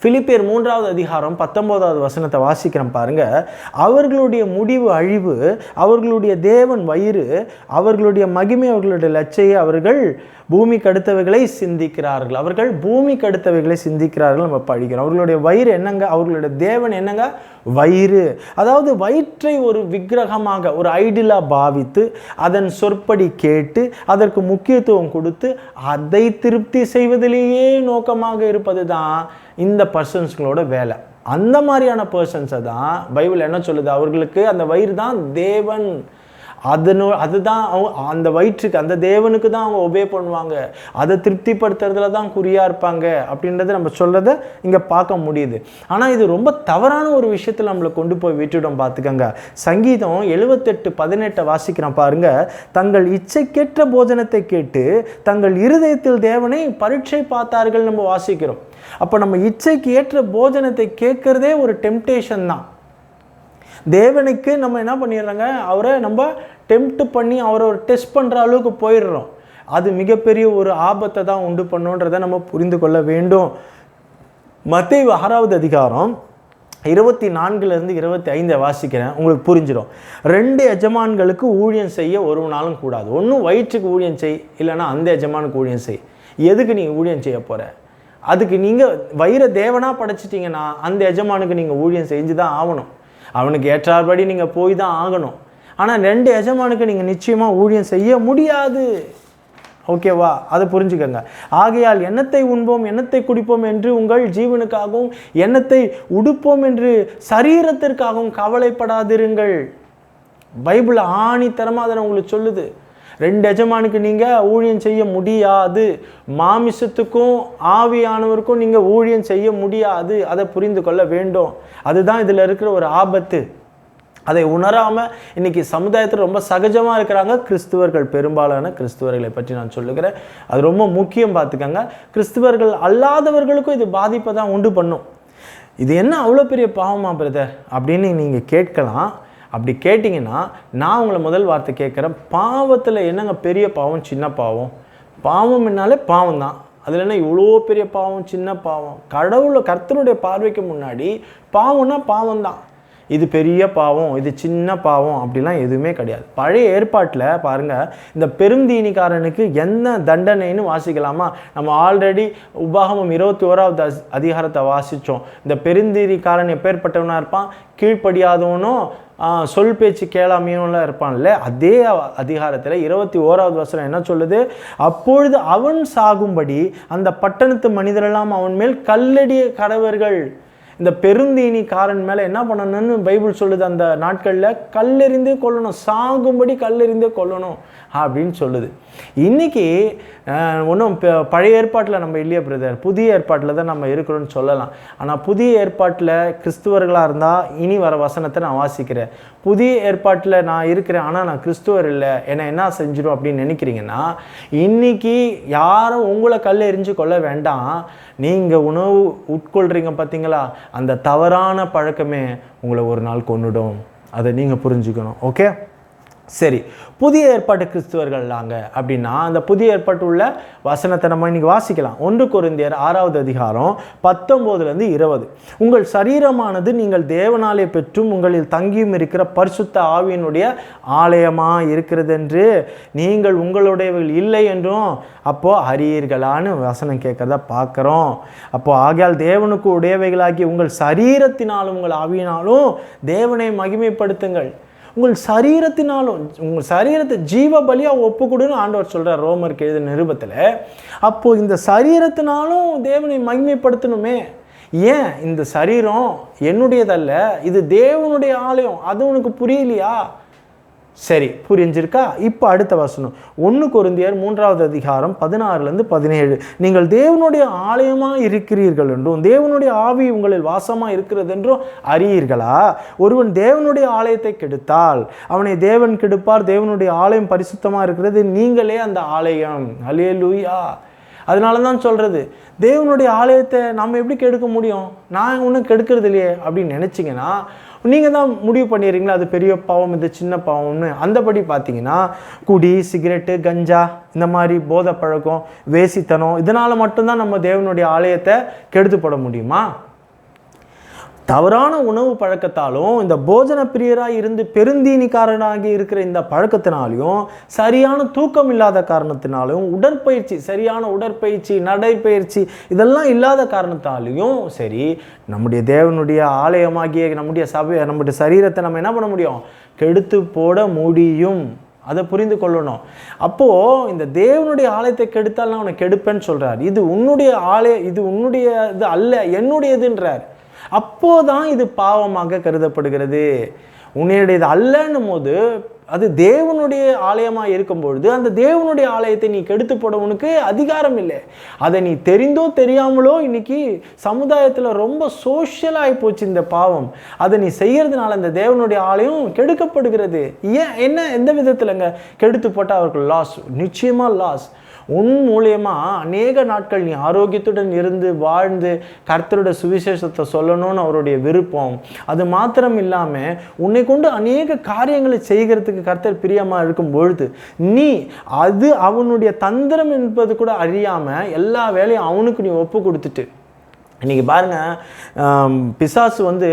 பிலிப்பியர் மூன்றாவது அதிகாரம் பத்தொன்பதாவது வசனத்தை வாசிக்கிறோம் பாருங்க. அவர்களுடைய முடிவு அழிவு அவர்களுடைய தேவன் வயிறு அவர்களுடைய மகிமை அவர்களுடைய லட்சையை அவர்கள் பூமிக்கு அடுத்தவைகளை சிந்திக்கிறார்கள். அவர்கள் பூமிக்கு அடுத்தவைகளை சிந்திக்கிறார்கள் நம்ம படிக்கிறோம். அவர்களுடைய வயிறு என்னங்க? அவர்களுடைய தேவன் என்னங்க? வயிறு. அதாவது வயிற்றை ஒரு விக்கிரகமாக ஒரு ஐடியலாக பாவித்து அதன் சொற்படி கேட்டு அதற்கு முக்கியத்துவம் கொடுத்து அதை திருப்தி செய்வதிலேயே நோக்கமாக இருப்பது தான் இந்த பர்சன்ஸ்களோட வேலை. அந்த மாதிரியான பர்சன்ஸை தான் பைபிள் என்ன சொல்லுது? அவர்களுக்கு அந்த வயிறு தான் தேவன். அதனு அதுதான் அவங்க அந்த வயிற்றுக்கு அந்த தேவனுக்கு தான் அவங்க ஒபே பண்ணுவாங்க. அதை திருப்திப்படுத்துறதுல தான் குறியாக இருப்பாங்க அப்படின்றத நம்ம சொல்கிறத இங்கே பார்க்க முடியுது. ஆனால் இது ரொம்ப தவறான ஒரு விஷயத்தில் நம்மளை கொண்டு போய் விட்டுவிடும் பார்த்துக்கங்க. சங்கீதம் எழுபத்தெட்டு பதினெட்டை வாசிக்கிறோம் பாருங்க. தங்கள் இச்சைக்கேற்ற போஜனத்தை கேட்டு தங்கள் இருதயத்தில் தேவனை பரீட்சை பார்த்தார்கள் நம்ம வாசிக்கிறோம். அப்போ நம்ம இச்சைக்கு ஏற்ற போஜனத்தை கேட்குறதே ஒரு டெம்டேஷன் தான். தேவனுக்கு நம்ம என்ன பண்ணிடுறோங்க அவரை நம்ம டெம்ப்ட் பண்ணி அவரை ஒரு டெஸ்ட் பண்ணுற அளவுக்கு போயிடுறோம். அது மிகப்பெரிய ஒரு ஆபத்தை தான் உண்டு பண்ணுன்றதை நம்ம புரிந்து கொள்ள வேண்டும். மத்திய ஆறாவது அதிகாரம் இருபத்தி நான்குலேருந்து இருபத்தி ஐந்தை வாசிக்கிறேன். உங்களுக்கு புரிஞ்சிடும் ரெண்டு எஜமான்களுக்கு ஊழியம் செய்ய ஒரு நாளும் கூடாது. ஒன்றும் வயிற்றுக்கு ஊழியம் செய் இல்லைன்னா அந்த எஜமானுக்கு ஊழியம் செய். எதுக்கு நீ ஊழியம் செய்ய போகிற அதுக்கு நீங்கள் வயிற தேவனாக படைச்சிட்டிங்கன்னா அந்த எஜமானுக்கு நீங்கள் ஊழியம் செஞ்சு தான் ஆகணும். அவனுக்கு ஏற்றார்படி நீங்கள் போய் தான் ஆகணும். ஆனால் ரெண்டு எஜமானுக்கு நீங்கள் நிச்சயமாக ஊழியம் செய்ய முடியாது. ஓகேவா அதை புரிஞ்சுக்கோங்க. ஆகையால் எண்ணத்தை உண்போம் எண்ணத்தை குடிப்போம் என்று உங்கள் ஜீவனுக்காகவும் எண்ணத்தை உடுப்போம் என்று சரீரத்திற்காகவும் கவலைப்படாதிருங்கள். பைபிள் ஆணித்தரமாக அதை உங்களுக்கு சொல்லுது. ரெண்டு எஜமானுக்கு நீங்கள் ஊழியம் செய்ய முடியாது. மாமிசத்துக்கும் ஆவியானவருக்கும் நீங்கள் ஊழியம் செய்ய முடியாது. அதை புரிந்து கொள்ள வேண்டும். அதுதான் இதில் இருக்கிற ஒரு ஆபத்து. அதை உணராமல் இன்னைக்கு சமுதாயத்தில் ரொம்ப சகஜமாக இருக்கிறாங்க கிறிஸ்துவர்கள். பெரும்பாலான கிறிஸ்துவர்களை பற்றி நான் சொல்லுகிறேன். அது ரொம்ப முக்கியம் பார்த்துக்கங்க. கிறிஸ்துவர்கள் அல்லாதவர்களுக்கும் இது பாதிப்பை தான் உண்டு பண்ணும். இது என்ன அவ்வளோ பெரிய பாவமா பிரதர் அப்படின்னு நீங்கள் கேட்கலாம். அப்படி கேட்டிங்கன்னா நான் உங்களை முதல் வார்த்தை கேட்குறேன் பாவத்தில் என்னங்க பெரிய பாவம் சின்ன பாவம்? பாவம் என்னாலே பாவம் தான். அதில் என்ன இவ்வளோ பெரிய பாவம் சின்ன பாவம்? கடவுளை கர்த்தருடைய பார்வைக்கு முன்னாடி பாவம்னா பாவம் தான். இது பெரிய பாவம் இது சின்ன பாவம் அப்படிலாம் எதுவுமே கிடையாது. பழைய ஏற்பாட்டில் பாருங்கள் இந்த பெருந்தீனிக்காரனுக்கு என்ன தண்டனைன்னு வாசிக்கலாமா? நம்ம ஆல்ரெடி உபாகமம் இருபத்தி ஓராவது அதிகாரத்தை வாசித்தோம் இந்த பெருந்தீனிக்காரன் எப்பேற்பட்டவனாக இருப்பான்? கீழ்ப்படியாதவனும் சொல் பேச்சு கேளாமையும்ல இருப்பான்ல. அதே அதிகாரத்தில் இருபத்தி ஓராவது வசனம் என்ன சொல்லுது? அப்பொழுது அவன் சாகும்படி அந்த பட்டணத்து மனிதரெல்லாம் அவன் மேல் கல்லடிய கடவர்கள் இந்த பெருந்தீனிக்காரன் மேலே என்ன பண்ணணும்னு பைபிள் சொல்லுது அந்த நாட்களில்? கல்லெறிந்தே கொல்லணும். சாகும்படி கல்லெறிந்தே கொல்லணும் அப்படின்னு சொல்லுது. இன்றைக்கி ஒன்றும் பழைய ஏற்பாட்டில் நம்ம இல்லையா பிரதர் புதிய ஏற்பாட்டில் தான் நம்ம இருக்கிறோன்னு சொல்லலாம். ஆனால் புதிய ஏற்பாட்டில் கிறிஸ்துவர்களாக இருந்தால் இனி வர வசனத்தை நான் வாசிக்கிறேன். புதிய ஏற்பாட்டில் நான் இருக்கிறேன் ஆனால் நான் கிறிஸ்துவர் இல்லை. என்னை என்ன செஞ்சிடும் அப்படின்னு நினைக்கிறீங்கன்னா இன்னைக்கு யாரும் உங்களை கல் எரிஞ்சு கொள்ள வேண்டாம். நீங்கள் உணவு உட்கொள்கிறீங்க பார்த்தீங்களா அந்த தவறான பழக்கமே உங்களை ஒரு நாள் கொன்னுடும். அதை நீங்கள் புரிஞ்சுக்கணும். ஓகே சரி புதிய ஏற்பாட்டு கிறிஸ்துவர்கள் நாங்க அப்படின்னா அந்த புதிய ஏற்பாட்டு உள்ள வசனத்தை நம்ம இன்னைக்கு வாசிக்கலாம். ஒன்று குருந்தியர் ஆறாவது அதிகாரம் பத்தொம்போதுலேருந்து இருபது. உங்கள் சரீரமானது நீங்கள் தேவனாலே பெற்றும் உங்களில் தங்கியும் இருக்கிற பரிசுத்த ஆவியினுடைய ஆலயமாக இருக்கிறது என்று நீங்கள் உங்களுடையவர்கள் இல்லை என்றும் அப்போ அறியீர்களான்னு வசனம் கேட்கறத பார்க்குறோம். அப்போ ஆகையால் தேவனுக்கு உடையவைகளாகி உங்கள் சரீரத்தினாலும் உங்கள் ஆவியினாலும் தேவனை மகிமைப்படுத்துங்கள். உங்கள் சரீரத்தினாலும் உங்கள் சரீரத்தை ஜீவ பலியாக ஒப்பு கொடுன்னு ஆண்டவர் சொல்கிறார் ரோமருக்கு எழுதின நிருபத்தில். அப்போது இந்த சரீரத்தினாலும் தேவனை மகிமைப்படுத்தணுமே. ஏன்? இந்த சரீரம் என்னுடையதல்ல இது தேவனுடைய ஆலயம் அது உனக்கு புரியலையா? சரி புரிஞ்சிருக்கா? இப்போ அடுத்த வசனம். ஒன்று குருந்தியர் மூன்றாவது அதிகாரம் பதினாறுலேருந்து பதினேழு. நீங்கள் தேவனுடைய ஆலயமாக இருக்கிறீர்கள் என்றும் தேவனுடைய ஆவி உங்களில் வாசமாக இருக்கிறது என்றும் அறியீர்களா? ஒருவன் தேவனுடைய ஆலயத்தை கெடுத்தால் அவனை தேவன் கெடுப்பார் தேவனுடைய ஆலயம் பரிசுத்தமாக இருக்கிறது நீங்களே அந்த ஆலயம். அலே லூயா அதனால தான் சொல்கிறது தேவனுடைய ஆலயத்தை நம்ம எப்படி கெடுக்க முடியும்? நான் ஒன்றும் கெடுக்கிறது இல்லையே அப்படின்னு நினச்சிங்கன்னா நீங்கள் தான் முடிவு பண்ணிடுறீங்களா? அது பெரிய பாவம் இது சின்ன பாவம்னு. அந்தபடி பார்த்தீங்கன்னா குடி சிகரெட்டு கஞ்சா இந்த மாதிரி போதை பழக்கம் வேசித்தனம் இதனால் மட்டும்தான் நம்ம தேவனுடைய ஆலயத்தை கெடுத்துப்பட முடியுமா? தவறான உணவு பழக்கத்தாலும் இந்த போஜன பிரியராக இருந்து பெருந்தீனிக்காரனாகி இருக்கிற இந்த பழக்கத்தினாலையும் சரியான தூக்கம் இல்லாத காரணத்தினாலும் உடற்பயிற்சி சரியான உடற்பயிற்சி நடைப்பயிற்சி இதெல்லாம் இல்லாத காரணத்தாலையும் சரி நம்முடைய தேவனுடைய ஆலயமாகிய நம்முடைய சபை நம்முடைய சரீரத்தை நம்ம என்ன பண்ண முடியும்? கெடுத்து போட முடியும். அதை புரிந்து கொள்ளணும். அப்போது இந்த தேவனுடைய ஆலயத்தை கெடுத்தால் நான் உனக்கு கெடுப்பேன்னு சொல்கிறார் இது உன்னுடைய ஆலய இது உன்னுடைய இது அல்ல என்னுடையதுன்றார். அப்போதான் இது பாவமாக கருதப்படுகிறது. உன்னுடையது அல்லன்னும் போது அது தேவனுடைய ஆலயமாக இருக்கும் பொழுது அந்த தேவனுடைய ஆலயத்தை நீ கெடுத்து போடவனுக்கு அதிகாரம் இல்லை. அதை நீ தெரிந்தோ தெரியாமலோ இன்னைக்கு சமுதாயத்தில் ரொம்ப சோஷியலாகி போச்சு இந்த பாவம். அதை நீ செய்கிறதுனால இந்த தேவனுடைய ஆலயம் கெடுக்கப்படுகிறது. ஏன்? என்ன? எந்த விதத்தில்ங்க? கெடுத்து போட்டால் அவருக்கு லாஸ் நிச்சயமாக லாஸ் உன் மூலியமாக அநேக நாட்கள் நீ ஆரோக்கியத்துடன் இருந்து வாழ்ந்து கர்த்தரோட சுவிசேஷத்தை சொல்லணும்னு அவருடைய விருப்பம். அது மாத்திரம் இல்லாமல் உன்னை கொண்டு அநேக காரியங்களை செய்கிறதுக்கு கர்த்தர் பிரியமாக இருக்கும் பொழுது நீ அது அவனுடைய தந்திரம் என்பது கூட அறியாமல் எல்லா வேலையும் அவனுக்கு நீ ஒப்பு கொடுத்துட்டு இன்றைக்கி பாருங்கள் பிசாசு வந்து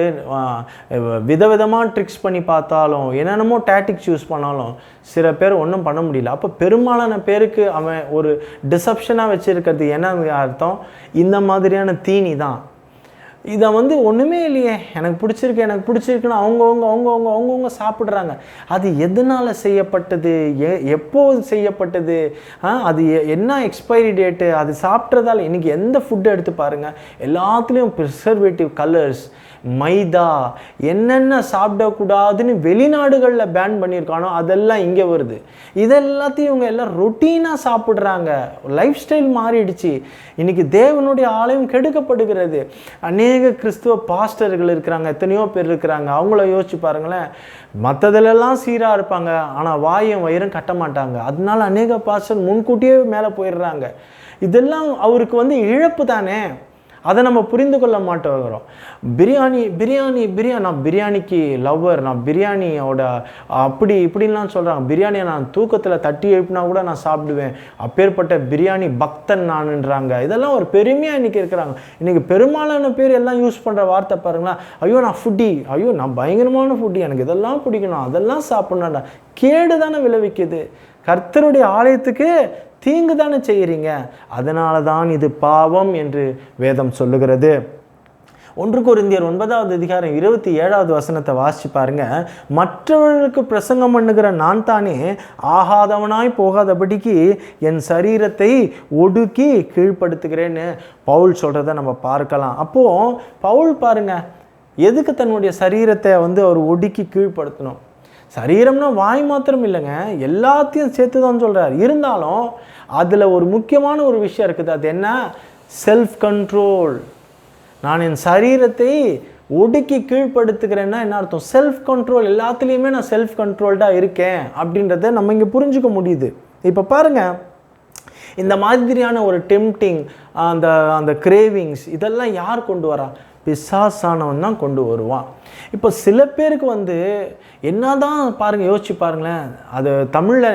விதவிதமாக ட்ரிக்ஸ் பண்ணி பார்த்தாலும் என்னென்னமோ டேட்டிக்ஸ் யூஸ் பண்ணாலும் சில பேர் ஒன்றும் பண்ண முடியல. அப்போ பெரும்பாலான பேருக்கு அவன் ஒரு டிசப்ஷனாக வச்சுருக்கிறது என்ன அர்த்தம்? இந்த மாதிரியான தீனி தான். இதை வந்து ஒன்றுமே இல்லையே. எனக்கு பிடிச்சிருக்கு எனக்கு பிடிச்சிருக்குன்னு அவங்கவுங்க அவங்கவுங்க அவங்கவுங்க சாப்பிட்றாங்க. அது எதனால் செய்யப்பட்டது? எ எப்போ செய்யப்பட்டது? ஆ, அது எ- என்ன எக்ஸ்பைரி டேட்டு அது சாப்பிட்றதால இன்றைக்கி எந்த ஃபுட்டு எடுத்து பாருங்கள் எல்லாத்துலேயும் ப்ரிசர்வேட்டிவ் கலர்ஸ் மைதா என்னென்ன சாப்பிடக்கூடாதுன்னு வெளிநாடுகளில் பேன் பண்ணியிருக்கானோ அதெல்லாம் இங்கே வருது. இதெல்லாத்தையும் இவங்க எல்லாம் ரொட்டீனாக சாப்பிட்றாங்க. லைஃப் ஸ்டைல் மாறிடுச்சு. இன்றைக்கி தேவனுடைய ஆலயம் கெடுக்கப்படுகிறது. அநேக கிறிஸ்துவ பாஸ்டர்கள் இருக்கிறாங்க எத்தனையோ பேர் இருக்கிறாங்க. அவங்கள யோசிச்சு பாருங்களேன். மற்றதுலலாம் சீராக இருப்பாங்க. ஆனால் வாயும் வயிறும் கட்ட மாட்டாங்க. அதனால அநேக பாஸ்டர் முன்கூட்டியே மேலே போயிடுறாங்க. இதெல்லாம் அவருக்கு வந்து இழப்பு தானே? அதை நம்ம புரிந்து கொள்ள மாட்டோங்கிறோம் பிரியாணி பிரியாணி பிரியாணி நான் பிரியாணிக்கு லவ்வர் நான் பிரியாணியோட அப்படி இப்படின்லாம் சொல்கிறாங்க பிரியாணியை நான் தூக்கத்தில் தட்டி எழுப்பினா கூட நான் சாப்பிடுவேன். அப்பேற்பட்ட பிரியாணி பக்தன் நானுன்றாங்க. இதெல்லாம் ஒரு பெருமையாக இன்றைக்கி இருக்கிறாங்க. இன்றைக்கி பெரும்பாலான பேர் எல்லாம் யூஸ் பண்ணுற வார்த்தை பாருங்களேன். ஐயோ நான் ஃபுட்டி ஐயோ நான் பயங்கரமான ஃபுட்டி எனக்கு இதெல்லாம் பிடிக்கணும். அதெல்லாம் சாப்பிட்ணும்டா. கேடு தானே விளைவிக்குது. கர்த்தருடைய ஆலயத்துக்கு தீங்கு தானே செய்கிறீங்க அதனால தான் இது பாவம் என்று வேதம் சொல்லுகிறது. ஒன்று கொரிந்தியர் ஒன்பதாவது அதிகாரம் இருபத்தி ஏழாவது வசனத்தை வாசிச்சு பாருங்க. மற்றவர்களுக்கு பிரசங்கம் பண்ணுகிற நான் தானே ஆகாதவனாய் போகாதபடிக்கு என் சரீரத்தை ஒடுக்கி கீழ்ப்படுத்துகிறேன்னு பவுல் சொல்கிறத நம்ம பார்க்கலாம். அப்போது பவுல் பாருங்க எதுக்கு தன்னுடைய சரீரத்தை வந்து அவர் ஒடுக்கி கீழ்ப்படுத்தணும்? சரீரம்னா வாய் மாத்திரம் இல்லைங்க. எல்லாத்தையும் சேர்த்து தான் சொல்கிறார் இருந்தாலும் அதில் ஒரு முக்கியமான ஒரு விஷயம் இருக்குது. அது என்ன? செல்ஃப் கண்ட்ரோல் நான் என் சரீரத்தை ஒடுக்கி கீழ்ப்படுத்துகிறேன்னா என்ன அர்த்தம்? செல்ஃப் கண்ட்ரோல் எல்லாத்துலேயுமே நான் செல்ஃப் கண்ட்ரோல்டாக இருக்கேன் அப்படின்றத நம்ம இங்கே புரிஞ்சுக்க முடியுது. இப்போ பாருங்கள் இந்த மாதிரியான ஒரு டெம்டிங் அந்த அந்த கிரேவிங்ஸ் இதெல்லாம் யார் கொண்டு வரா? பிசாசானவன் தான் கொண்டு வருவான். இப்போ சில பேருக்கு வந்து என்ன தான் பாருங்கள் யோசிச்சு பாருங்களேன். அது தமிழில்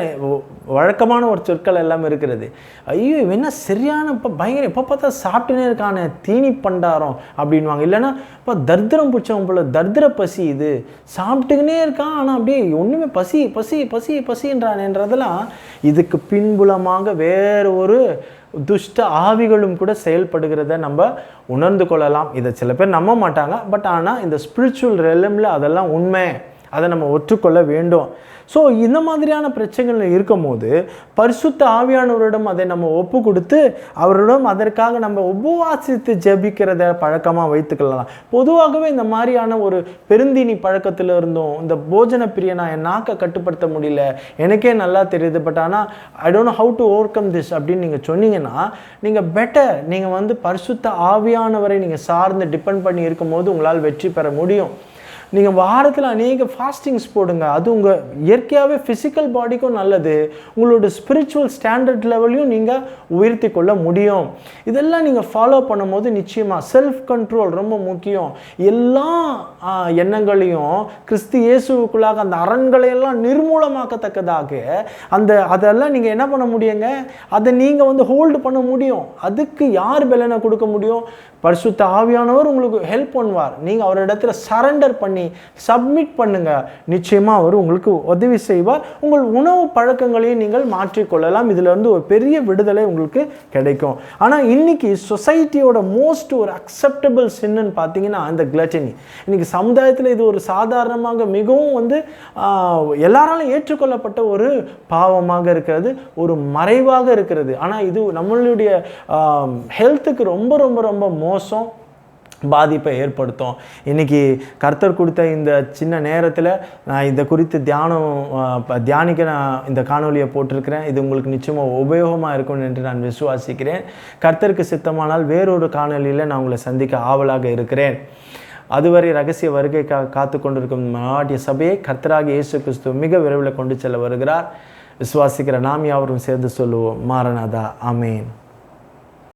வழக்கமான ஒரு சொற்கள் எல்லாமே இருக்கிறது. ஐயோ என்ன சரியான இப்போ பயங்கர எப்போ பார்த்தா சாப்பிட்டுனே இருக்கானே தீனி பண்டாரம் அப்படின்வாங்க இல்லைன்னா இப்போ தர்திரம் பிடிச்சவன் போல தர்திர பசி இது. சாப்பிட்டுக்கினே இருக்கான் ஆனால் அப்படியே ஒன்றுமே பசி பசி பசி பசின்றானேன்றதெல்லாம் இதுக்கு பின்புலமாக வேறு ஒரு துஷ்ட ஆவிகளும் கூட செயல்படுகிறத நம்ம உணர்ந்து கொள்ளலாம். இதை சில பேர் நம்ப மாட்டாங்க. பட் ஆனால் இந்த ஸ்பிரிச்சுவல் ரெலமில் அதெல்லாம் உண்மை. அதை நம்ம ஒற்றுக்கொள்ள வேண்டும். ஸோ இந்த மாதிரியான பிரச்சனைகள் இருக்கும்போது பரிசுத்த ஆவியானவரிடம் அதை நம்ம ஒப்பு கொடுத்து அவரிடம் அதற்காக நம்ம உபவாசித்து ஜெபிக்கிறத பழக்கமாக வைத்துக்கலாம் பொதுவாகவே இந்த மாதிரியான ஒரு பெருந்தீனி பழக்கத்தில் இருந்தோம் இந்த போஜன பிரியனா என் நாக்கை கட்டுப்படுத்த முடியல எனக்கே நல்லா தெரியுது பட் ஆனால் I don't how to overcome this அப்படின்னு நீங்கள் சொன்னீங்கன்னா நீங்கள் பெட்டர் நீங்கள் வந்து பரிசுத்த ஆவியானவரை நீங்கள் சார்ந்து டிபெண்ட் பண்ணி இருக்கும்போது உங்களால் வெற்றி பெற முடியும். நீங்கள் வாரத்தில் அநேக ஃபாஸ்டிங்ஸ் போடுங்க. அது உங்கள் இயற்கையாகவே ஃபிசிக்கல் பாடிக்கும் நல்லது. உங்களோட ஸ்பிரிச்சுவல் ஸ்டாண்டர்ட் லெவலையும் நீங்கள் உயர்த்தி கொள்ள முடியும். இதெல்லாம் நீங்கள் ஃபாலோ பண்ணும்போது நிச்சயமாக செல்ஃப் கண்ட்ரோல் ரொம்ப முக்கியம். எல்லா எண்ணங்களையும் கிறிஸ்து இயேசுவுக்குள்ளாக அந்த அரண்களையெல்லாம் நிர்மூலமாக்கத்தக்கதாக அந்த அதெல்லாம் நீங்கள் என்ன பண்ண முடியுங்க? அதை நீங்கள் வந்து ஹோல்டு பண்ண முடியும். அதுக்கு யார் பலனை கொடுக்க முடியும்? பரிசுத்த ஆவியானவர் உங்களுக்கு ஹெல்ப் பண்ணுவார். நீங்கள் அவரிடத்துல சரண்டர் பண்ணி சப்மிட் பண்ணுங்கள் நிச்சயமாக அவர் உங்களுக்கு உதவி செய்வார். உங்கள் உணவு பழக்கங்களையும் நீங்கள் மாற்றிக்கொள்ளலாம் இதிலிருந்து ஒரு பெரிய விடுதலை உங்களுக்கு கிடைக்கும். ஆனால் இன்னைக்கு சொசைட்டியோட மோஸ்ட் ஒரு அக்செப்டபிள் சின்னு பார்த்தீங்கன்னா அந்த கிளட்டினி இன்னைக்கு சமுதாயத்தில் இது ஒரு சாதாரணமாக மிகவும் வந்து எல்லாராலும் ஏற்றுக்கொள்ளப்பட்ட ஒரு பாவமாக இருக்கிறது ஒரு மறைவாக இருக்கிறது. ஆனால் இது நம்மளுடைய ஹெல்த்துக்கு ரொம்ப ரொம்ப ரொம்ப மோசம் பாதிப்பை ஏற்படுத்தும். இன்னைக்கு கர்த்தர் கொடுத்த இந்த சின்ன நேரத்தில் நான் இதை குறித்து தியானம் தியானிக்க நான் இந்த காணொலியை போட்டிருக்கிறேன். இது உங்களுக்கு நிச்சயமாக உபயோகமாக இருக்கும் என்று நான் விசுவாசிக்கிறேன். கர்த்தருக்கு சித்தமானால் வேறொரு காணொலியில் நான் உங்களை சந்திக்க ஆவலாக இருக்கிறேன். அதுவரை ரகசிய வருகைக்காக காத்து கொண்டிருக்கும் நாட்டிய சபையை கர்த்தராக இயேசு கிறிஸ்து மிக விரைவில் கொண்டு செல்ல வருகிறார். விசுவாசிக்கிற நாம் யாவரும் சேர்ந்து சொல்லுவோம் மாரநாதா அமேன்